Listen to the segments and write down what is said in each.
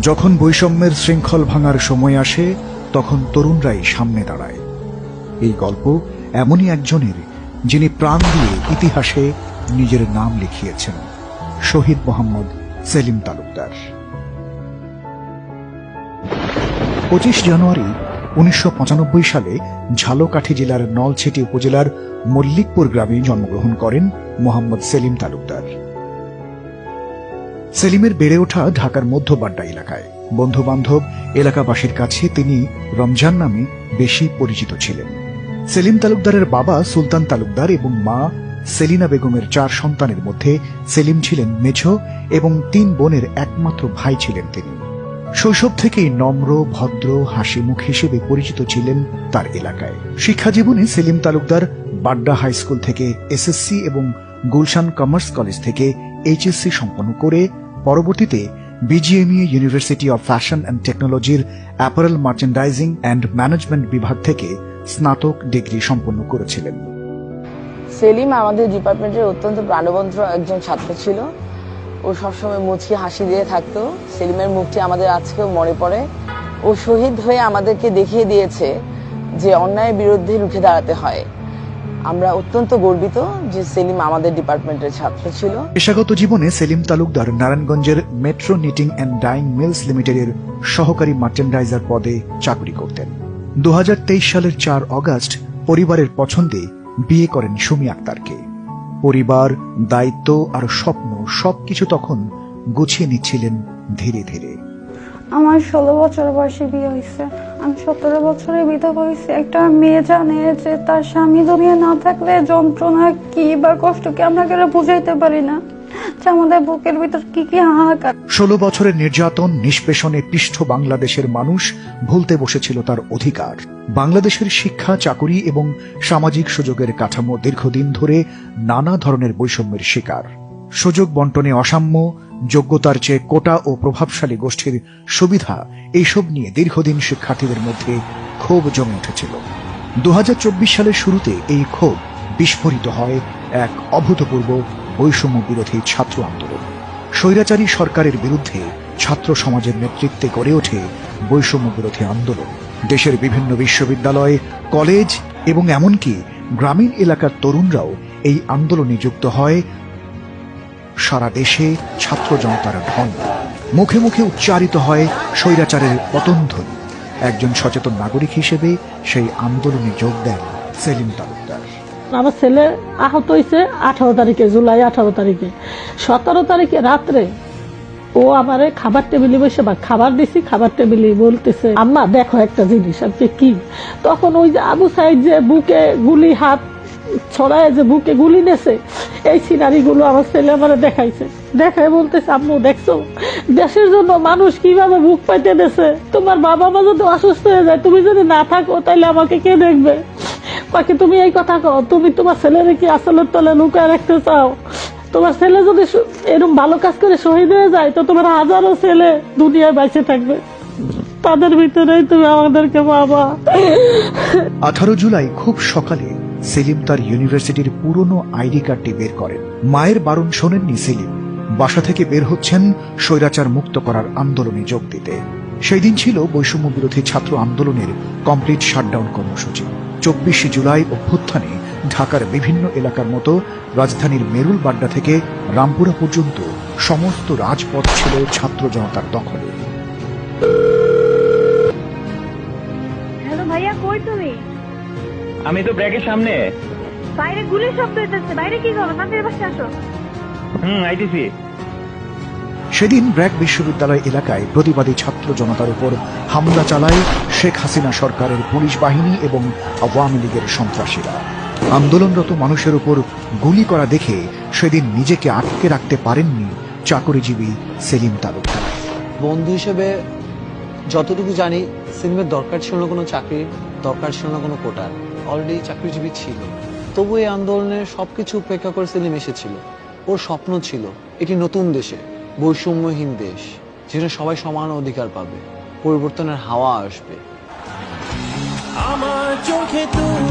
যখন বৈষম্যের শৃঙ্খল ভাঙার সময় আসে, তখন তরুণরাই সামনে দাঁড়ায়। এই গল্প এমনই একজনের যিনি প্রাণ দিয়ে ইতিহাসে নিজের নাম লিখিয়েছেন, শহীদ মোহাম্মদ সেলিম তালুকদার। পঁচিশ জানুয়ারি উনিশশো পঁচানব্বই সালে ঝালকাঠি জেলার নলছিটি উপজেলার মল্লিকপুর গ্রামে জন্মগ্রহণ করেন মোহাম্মদ সেলিম তালুকদার। সেলিমের বেড়ে ওঠা ঢাকার মধ্যবাড্ডা এলাকায়। বন্ধু বান্ধব এলাকাবাসীর কাছে তিনি রমজান নামে বেশি পরিচিত ছিলেন। সেলিম তালুকদারের বাবা সুলতান তালুকদার এবং মা সেলিনা বেগমের চার সন্তানের মধ্যে সেলিম ছিলেন মেঝ এবং তিন বোনের একমাত্র ভাই ছিলেন তিনি। শৈশব থেকেই নম্র, ভদ্র হাসি মুখ হিসেবে পরিচিত ছিলেন তার এলাকায়। শিক্ষা জীবনে সেলিম তালুকদার বাড্ডা হাই স্কুল থেকে এসএসসি এবং গুলশান কমার্স কলেজ থেকে এইচএসসি সম্পন্ন করে পরবর্তীতে BGMEA university of fashion and টেকনোলজির অ্যাপারেল মার্চেন্ডাইজিং অ্যান্ড ম্যানেজমেন্ট বিভাগ থেকে স্নাতক ডিগ্রি সম্পন্ন করেছিলেন। সেলিম আমাদের ডিপার্টমেন্টের অত্যন্ত প্রাণবন্ত একজন ছাত্র ছিল। ও সবসময় মুচকি হাসি দিয়ে থাকতো। সেলিমের মুখটি আমাদের আজকেও মনে পড়ে। ও শহীদ হয়ে আমাদেরকে দেখিয়ে দিয়েছে যে অন্যায়ের বিরুদ্ধে রুখে দাঁড়াতে হয়। আমরা অত্যন্ত গর্বিত যে সেলিম আমাদের ডিপার্টমেন্টের ছাত্র ছিল। পেশাগত জীবনে সেলিম তালুকদার নারায়ণগঞ্জের metro knitting and dyeing mills লিমিটেডের সহকারী মার্চেন্ডাইজার পদে চাকরি করতেন। দু হাজার তেইশ সালের চার অগাস্ট পরিবারের পছন্দে বিয়ে করেন সুমি আক্তারকে। পরিবার দায়িত্ব আর স্বপ্ন সবকিছু তখন গুছিয়ে নিচ্ছিলেন ধীরে ধীরে। আমার ষোলো বছর বয়সে বিয়ে হয়েছে। সতেরো বছরে বিধবা হয়েছি। একটা মেয়ে জানে যে তার স্বামী দুনিয়া না থাকলে যন্ত্রণা কি বা কষ্ট কি আমরা কেন বুঝাইতে পারি না? আমাদের বুকের ভিতর কি কি হাহাকার। ষোলো বছরের নির্যাতন, নিষ্পেষণে পৃষ্ঠ বাংলাদেশের মানুষ ভুলতে বসেছিল তার অধিকার। বাংলাদেশের শিক্ষা, চাকুরি এবং সামাজিক সুযোগের কাঠামো দীর্ঘদিন ধরে নানা ধরনের বৈষম্যের শিকার। সুযোগ বন্টনে অসাম্য যোগ্যতার চেয়ে কোটা ও প্রভাবশালী গোষ্ঠীর সুবিধা এইসব নিয়ে দীর্ঘদিন শিক্ষার্থীদের মধ্যে ক্ষোভ জমে উঠেছিল। দু হাজার চব্বিশ সালের শুরুতে এই ক্ষোভ বিস্ফোরিত হয় এক অভূতপূর্ব বৈষম্য বিরোধী ছাত্র আন্দোলন। স্বৈরাচারী সরকারের বিরুদ্ধে ছাত্র সমাজের নেতৃত্বে গড়ে ওঠে বৈষম্য বিরোধী আন্দোলন। দেশের বিভিন্ন বিশ্ববিদ্যালয়, কলেজ এবং এমনকি গ্রামীণ এলাকার তরুণরাও এই আন্দোলনে যুক্ত হয় সারা দেশে ছাত্র জনতার ঢল মুখে মুখে উচ্চারিত হয় স্বৈরাচারের পতনধ্বনি একজন সচেতন নাগরিক হিসেবে সেই আন্দোলনে যোগ দেন সেলিম তালুকদার। আমার ছেলে আহত হয়েছে আঠারো তারিখে, জুলাই আঠারো তারিখে। সতেরো তারিখে রাত্রে ও আমারে খাবার টেবিলে বসে বা খাবার দিছি, খাবার টেবিলে বলতেছে, আম্মা, দেখো একটা জিনিস আপনি কি? তখন ওই যে আবু সাইদ যে বুকে গুলি, হাত ছড়ায় যে বুকে গুলি নেছে, এই সিনারি গুলো আমার ছেলে আমার দেখাইছে। দেখায় বলতেছে, আম্মু, দেখছ? দেশের জন্য মানুষ কীভাবে বুক পাইতে দেছে? তোমার বাবা মা যদি অসুস্থ হয়ে যায়, তুমি যদি না থাকো তাহলে আমাকে কে দেখবে? বাকি তুমি এই কথা কও? তুমি তোমার ছেলেরে কি আসলের তলে লুকায় রাখতে চাও? তোমার ছেলে যদি এরকম ভালো কাজ করে শহীদ হয়ে যায়, তো তোমার হাজারো ছেলে দুনিয়ায় বেঁচে থাকবে। তাদের ভিতরেই তুমি আমাদেরকে বাবা। আঠারো জুলাই খুব সকালে সেলিম তার ইউনিভার্সিটির পুরনো আইডি কার্ডটি বের করেন। মায়ের বারণ শোনেননি সেলিম। বাসা থেকে বের হচ্ছেন স্বৈরাচার মুক্ত করার আন্দোলনে যোগ দিতে। সেই দিন ছিল বৈষম্য বিরোধী ছাত্র আন্দোলনের কমপ্লিট শাটডাউন কর্মসূচি। চব্বিশে জুলাই অভ্যুত্থানে ঢাকার বিভিন্ন এলাকার মতো রাজধানীর মেরুল বাড্ডা থেকে রামপুরা পর্যন্ত সমস্ত রাজপথ ছিল ছাত্র জনতার দখলে। হ্যালো ভাইয়া, কই তুমি? আমি তো ব্র্যাকের সামনে। বাইরে গুলির শব্দ হইতেছে বাইরে কি করো? তাদের পাশে আসো। হুম আইটিসি সেদিন ব্র্যাক বিশ্ববিদ্যালয় এলাকায় প্রতিবাদী ছাত্র জনতার উপর হামলা চালায় শেখ হাসিনা সরকারের পুলিশ বাহিনী এবং আওয়ামী লীগের সন্ত্রাসীরা। আন্দোলনরত মানুষের উপর গুলি করা দেখে সেদিন নিজেকে আটকে রাখতে পারেননি চাকরিজীবী সেলিম তালুকদার। বন্ধু হিসেবে যতটুকু জানি সেলিমের দরকার ছিল না কোনো চাকরির দরকার ছিল না কোনো কোটার অলরেডি চাকরিজীবী ছিল। তবু এই আন্দোলনের সবকিছু উপেক্ষা করে সেলিম এসেছিল। ওর স্বপ্ন ছিল এটি নতুন দেশে, বৈষম্যহীন দেশ, যেখানে সবাই সমান অধিকার পাবে, পরিবর্তনের হাওয়া আসবে। আমার চোখে তুমি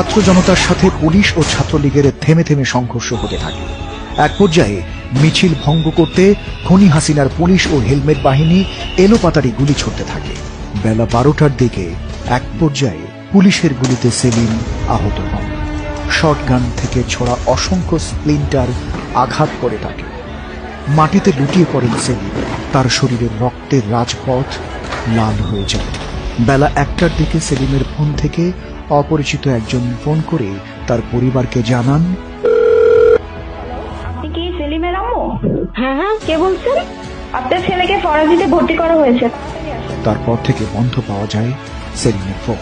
ছাত্র জনতার সাথে পুলিশ ও ছাত্রলীগের থেমে থেমে সংঘর্ষ হতে থাকে। এক পর্যায়ে মিছিল ভঙ্গ করতে খনি হাসিনার পুলিশ ও হেলমেট বাহিনী এলোপাতারি গুলি ছড়তে থাকে। বেলা বারোটার দিকে এক পর্যায়ে পুলিশের গুলিতে সেলিম আহত হন। শটগান থেকে ছোড়া অসংখ্য স্প্লিন্টার আঘাত করে তাকে। মাটিতে লুটিয়ে পড়েন সেলিম। তার শরীরের রক্তের রাজপথ লাল হয়ে যায়। বেলা একটার দিকে সেলিমের ফোন থেকে অপরিচিত একজন ফোন করে তার পরিবারকে জানান। আপনি কি সেলিমের আম্মু? হ্যাঁ হ্যাঁ কে বলছেন? আপনার ছেলেকে ফরাজিতে ভর্তি করা হয়েছে। তারপর থেকে বন্ধ পাওয়া যায় সেলিমের ফোন।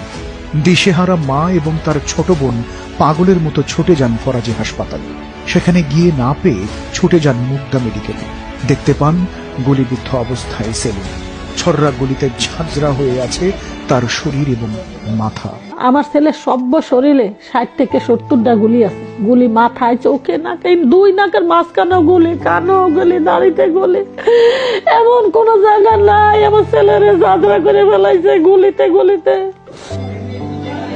দিশেহারা মা এবং তার ছোট বোন পাগলের মতো ছুটে যান ফরাজি হাসপাতালে। সেখানে গিয়ে না পেয়ে ছুটে যান মুগদা মেডিকেলে। দেখতে পান গুলিবিদ্ধ অবস্থায় সেলিম। ছররা গুলিতে ঝাঁঝরা হয়ে আছে তার শরীর এবং মাথা। আমার ছেলে সব্য শরীরে ষাট থেকে সত্তরটা গুলি আছে। গুলি মাথায় চোখে নাকে দুই নাকের মাঝখানেও গুলি কানেও গুলি দাড়িতে গুলি। এমন কোন জায়গা নাই আমার ছেলেরে যাত্রা করে ফেলাইছে গুলিতে গুলিতে।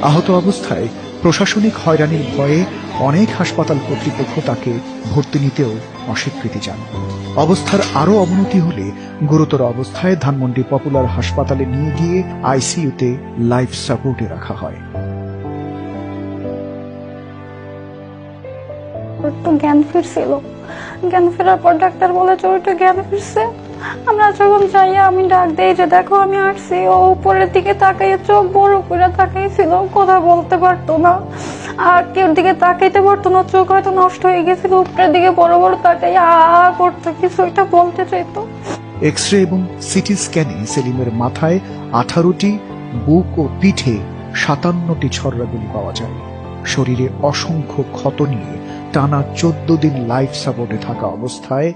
আহত অবস্থায় প্রশাসনিক হয়রানির ভয়ে অনেক হাসপাতাল কর্তৃপক্ষ তাকে ভর্তি নিতেও অস্বীকৃতি জানায় অবস্থার আরও অবনতি হলে গুরুতর অবস্থায় ধানমন্ডি পপুলার হাসপাতালে নিয়ে গিয়ে আইসিইউতে লাইফ সাপোর্টে রাখা হয়। একটু জ্ঞান ফিরছিল। জ্ঞান ফেরার পর ডাক্তার বলে যে একটু জ্ঞান ফিরছে। আমরা যখন যাই, আমি ডাক দেই যে, দেখো, আমি আসছি। ও উপরের দিকে তাকাইয়ে চোখ বড় করে তাকাইছিল। কথা বলতে পারতো না। আর কেউ দিকে তাকাইতে পারতো না, চোখ হয়তো নষ্ট হয়ে গেছিল, উপরের দিকে বড় বড় তাকাই আ করতো, কিছু একটা বলতে চাইতো। এক্স রে এবং সিটি স্ক্যানে সেলিমের মাথায় আঠারোটি বুক ও পিঠে সাতান্নটি ছররাগুলি পাওয়া যায়। শরীরে অসংখ্য ক্ষত নিয়ে টানা চোদ্দ দিন লাইফ সাপোর্টে থাকা অবস্থায়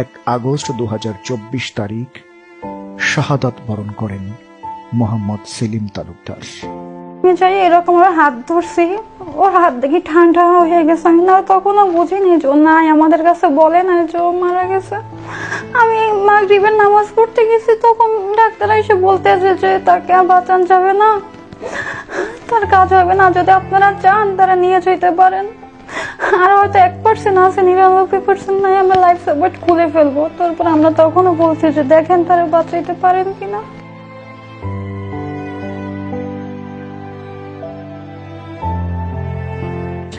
এক আগস্ট দু হাজার চব্বিশ তারিখ শাহাদাত বরণ করেন মোহাম্মদ সেলিম তালুকদার। আমি যাই এরকম ভাবে হাত ধরছি, ওর হাত দেখি ঠান্ডা হয়ে গেছে। আমি না তখনও বুঝিনি যে নাই, আমাদের কাছে বলে না যে মারা গেছে। আমি মাগরিবের নামাজ পড়তে গেছি, তখন ডাক্তার এসে বলতেছে যে তাকে বাঁচান যাবে না। তার কাজ হবে না, যদি আপনারা চান তারা নিয়ে যেতে পারেন। আর হয়তো এক পার্সেন্ট আছে, নিরানব্বই পার্সেন্ট নাই, আমরা লাইফ সাপোর্ট খুলে ফেলব। তারপর আমরা তখনও বলছি যে দেখেন তারা বাঁচাইতে পারেন কিনা।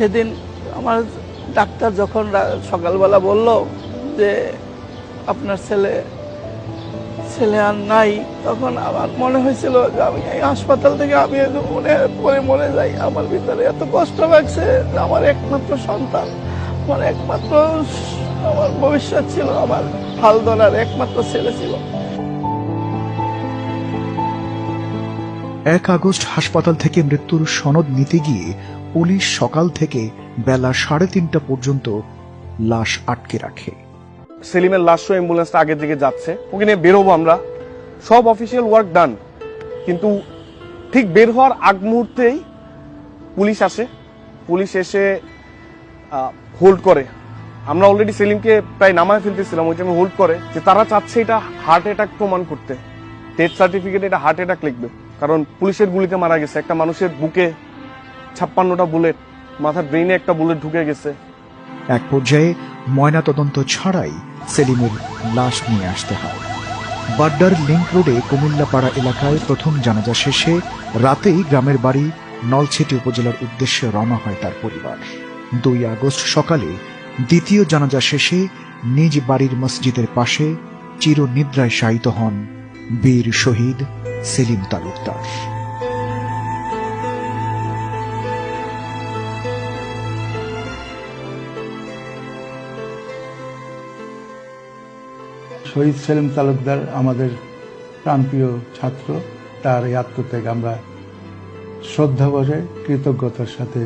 সেদিন আমার ডাক্তার যখন সকালবেলা বলল যে আপনার ছেলে ছেলে আর নাই, তখন আমার মনে হয়েছিল যে আমি এই হাসপাতাল থেকে আমি মনে পরে মরে যাই। আমার ভিতরে এত কষ্ট লাগছে আমার একমাত্র সন্তান, আমার একমাত্র আমার ভবিষ্যৎ ছিল, আমার হাল ধরার একমাত্র ছেলে ছিল। এক আগস্ট হাসপাতাল থেকে মৃত্যুর সনদ নিতে গিয়ে পুলিশ সকাল থেকে বেলা সাড়ে তিনটা পর্যন্ত লাশ আটকে রাখে। সেলিমের লাশ অ্যাম্বুলেন্সটা আগের দিকে যাচ্ছে। ওকে নিয়ে বেরোবো আমরা। সব অফিসিয়াল ওয়ার্ক ডান কিন্তু ঠিক বের হওয়ার আগ মুহূর্তেই পুলিশ আসে। পুলিশ এসে হোল্ড করে। আমরা অলরেডি সেলিমকে প্রায় নামায় ফেলতেছিলাম, ওই টাইমে হোল্ড করে। যে তারা চাচ্ছে এটা হার্ট অ্যাটাক প্রমাণ করতে। ডেথ সার্টিফিকেট এটা হার্ট অ্যাটাক লিখবে। কারণ পুলিশের গুলিতে মারা গেছে। একটা মানুষের বুকে ছাপ্পান্নটা বুলেট মাথার ব্রেইনে একটা বুলেট ঢুকে গেছে। এক পর্যায়ে ময়না তদন্ত ছাড়াই সেলিমের লাশ নিয়ে আসতে হয়। বাড্ডার লিংক রোডে কুমিল্লাপাড়া এলাকায় প্রথম জানাজা শেষে রাতেই গ্রামের বাড়ি নলছেটি উপজেলার উদ্দেশ্যে রওনা হয় তার পরিবার। দুই আগস্ট সকালে দ্বিতীয় জানাজা শেষে নিজ বাড়ির মসজিদের পাশে চিরনিদ্রায় শায়িত হন বীর শহীদ সেলিম তালুকদার। শহীদ সেলিম তালুকদার আমাদের প্রাণপ্রিয় ছাত্র, তার এই আত্মত্যাগ আমরা শ্রদ্ধা ভরে কৃতজ্ঞতার সাথে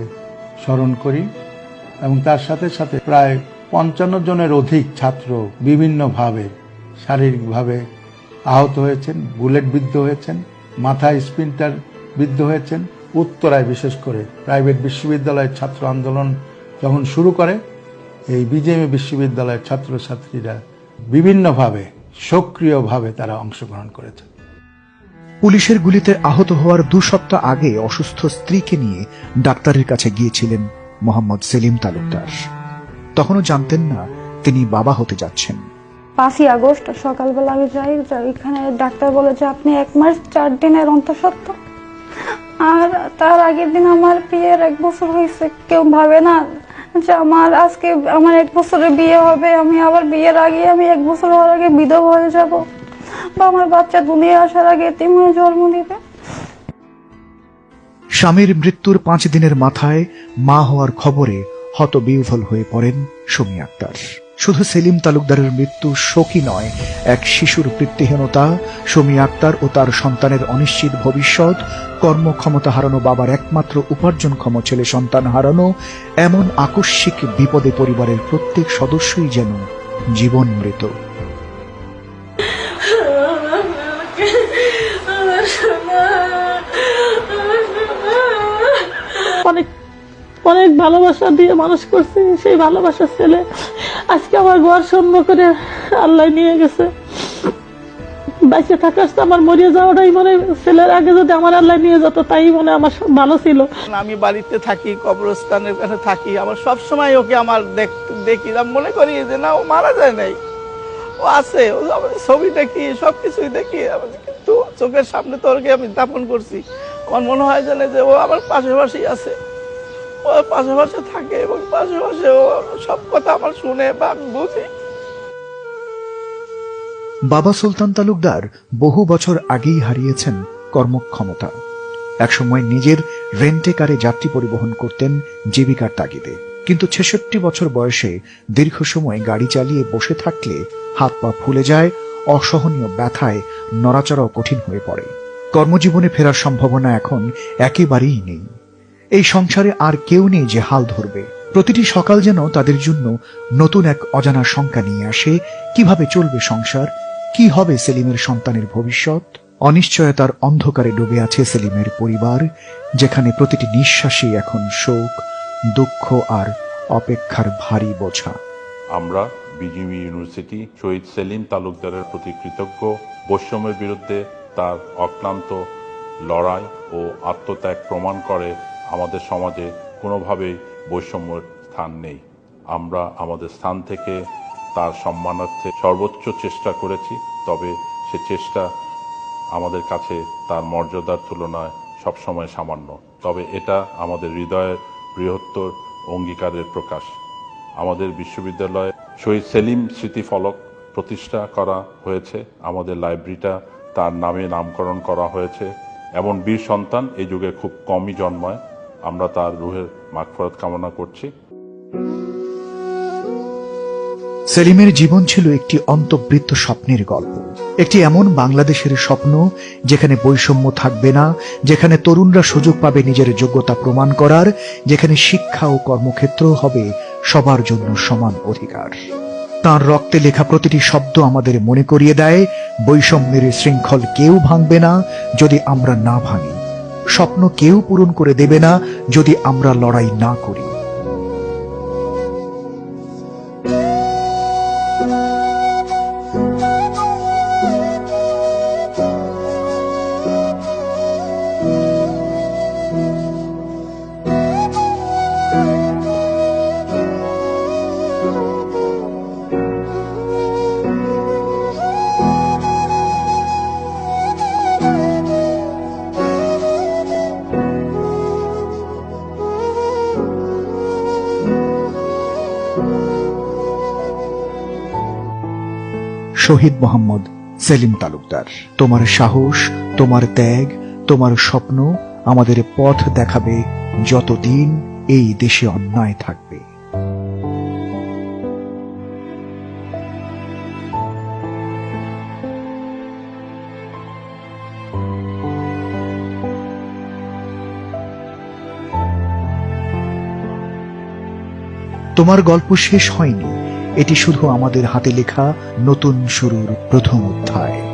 স্মরণ করি এবং তার সাথে সাথে প্রায় পঞ্চান্ন জনের অধিক ছাত্র বিভিন্নভাবে, শারীরিকভাবে আহত হয়েছেন, বুলেট বিদ্ধ হয়েছেন মাথায় স্পিনটার বিদ্ধ হয়েছেন, উত্তরায় বিশেষ করে প্রাইভেট বিশ্ববিদ্যালয়ের ছাত্র আন্দোলন যখন শুরু করে, এই বিজেপি বিশ্ববিদ্যালয়ের ছাত্রছাত্রীরা বিভিন্নভাবে সক্রিয়ভাবে তারা অংশগ্রহণ করেছে। পুলিশের গুলিতে আহত হওয়ার দু সপ্তাহ আগে অসুস্থ স্ত্রীকে নিয়ে ডাক্তারের কাছে গিয়েছিলেন মোহাম্মদ সেলিম তালুকদার। তখনও জানতেন না তিনি বাবা হতে যাচ্ছেন। পাঁচই আগস্ট সকালবেলা আমি যাই এখানে ডাক্তার বলে যে আপনি এক মাস চার দিনের অন্তঃসত্ত্ব। আর তার আগের দিন আমার বিয়ের এক বছর হয়েছে কেউ ভাবে না যে আমার আজকে আমার এক বছরে বিয়ে হবে, আমি আবার বিয়ের আগে, আমি এক বছর হওয়ার আগে বিধবা হয়ে যাব। বা আমার বাচ্চা দুনিয়া আসার আগে এতিম হয়ে জন্ম দিবে। স্বামীর মৃত্যুর পাঁচ দিনের মাথায় মা হওয়ার খবরে হতবিহ্বল হয়ে পড়েন সুমি আক্তার। শুধু সেলিম তালুকদারের মৃত্যু শোকই নয়, এক শিশুর বৃত্তিহীনতা সুমি আক্তার ও তার সন্তানের অনিশ্চিত ভবিষ্যৎ, কর্মক্ষমতা হারানো বাবার একমাত্র উপার্জনক্ষম ছেলে সন্তান হারানো, এমন আকস্মিক বিপদে পরিবারের প্রত্যেক সদস্যই যেন জীবন মৃত। অনেক অনেক ভালোবাসা দিয়ে মানুষ করছে, সেই ভালোবাসার ছেলে আজকে আমার ঘর শূন্য করে আল্লাহ নিয়ে গেছে। বাইসে থাকার আমার মরিয়ে যাওয়াটাই মনে ছেলের আগে যদি আমার আল্লাহ নিয়ে যেত, তাই মনে আমার সব ভালো ছিল। আমি বাড়িতে থাকি কবরস্থানের কাছে থাকি, আমার সব সময় ওকে আমার দেখ- দেখি মনে করি যে না, ও মারা যায় নাই। ও আছে, ও আমাদের ছবি দেখি, সবকিছুই দেখি আমি কিন্তু চোখের সামনে তো ওকে আমি দাপন করছি। আমার মনে হয় জানে যে ও আমার পাশাপাশি আছে। পাশাপাশি থাকে এবং পাশাপাশি সব কথা আমার শুনে বা আমি বুঝি। বাবা সুলতান তালুকদার বহু বছর আগেই হারিয়েছেন কর্মক্ষমতা। একসময় নিজের রেন্টে কারে যাত্রী পরিবহন করতেন জীবিকার তাগিদে। কিন্তু ছেষট্টি বছর বয়সে দীর্ঘ সময় গাড়ি চালিয়ে বসে থাকলে হাত পা ফুলে যায়, অসহনীয় ব্যথায় নড়াচড়াও কঠিন হয়ে পড়ে। কর্মজীবনে ফেরার সম্ভাবনা এখন একেবারেই নেই। এই সংসারে আর কেউ নেই যে হাল ধরবে। প্রতিটি সকাল যেন তাদের জন্য নতুন এক অজানা শঙ্কা নিয়ে আসে, কীভাবে চলবে সংসার, কি হবে সেলিমের সন্তানের ভবিষ্যৎ? অনিশ্চয়তার অন্ধকারে ডুবে আছে সেলিমের পরিবার, যেখানে প্রতিটি নিঃশ্বাসই এখন শোক, দুঃখ আর অপেক্ষার ভারী বোঝা। আমরা বিজিবি ইউনিভার্সিটি শহীদ সেলিম তালুকদারের প্রতি কৃতজ্ঞ। বৈষম্যের বিরুদ্ধে তার অক্লান্ত লড়াই ও আত্মত্যাগ প্রমাণ করে আমাদের সমাজে কোনোভাবেই বৈষম্যের স্থান নেই। আমরা আমাদের স্থান থেকে তার সম্মানার্থে সর্বোচ্চ চেষ্টা করেছি, তবে সে চেষ্টা আমাদের কাছে তার মর্যাদার তুলনায় সবসময় সামান্য। তবে এটা আমাদের হৃদয়ের বৃহত্তর অঙ্গীকারের প্রকাশ। আমাদের বিশ্ববিদ্যালয়ে শহীদ সেলিম স্মৃতিফলক প্রতিষ্ঠা করা হয়েছে। আমাদের লাইব্রেরিটা তার নামে নামকরণ করা হয়েছে। এমন বীর সন্তান এই যুগে খুব কমই জন্মায়। আমরা তার রুহের মাগফরত কামনা করছি। সেলিমের জীবন ছিল একটি অন্তবৃত্ত স্বপ্নের গল্প। একটি এমন বাংলাদেশের স্বপ্ন যেখানে বৈষম্য থাকবে না, যেখানে তরুণরা সুযোগ পাবে নিজের যোগ্যতা প্রমাণ করার, যেখানে শিক্ষা ও কর্মক্ষেত্র হবে সবার জন্য সমান অধিকার। তার রক্তে লেখা প্রতিটি শব্দ আমাদের মনে করিয়ে দেয়, বৈষম্যের শৃঙ্খল কেউ ভাঙবে না যদি আমরা না ভাঙি। স্বপ্ন কেউ পূরণ করে দেবে না যদি আমরা লড়াই না করি। শহীদ মোহাম্মদ সেলিম তালুকদার। তোমার সাহস, তোমার ত্যাগ, তোমার স্বপ্ন আমাদের পথ দেখাবে যতদিন এই দেশে অন্যায় থাকবে। তোমার গল্প শেষ হয়নি। এটি শুধু আমাদের হাতে লেখা নতুন শুরুর প্রথম অধ্যায়।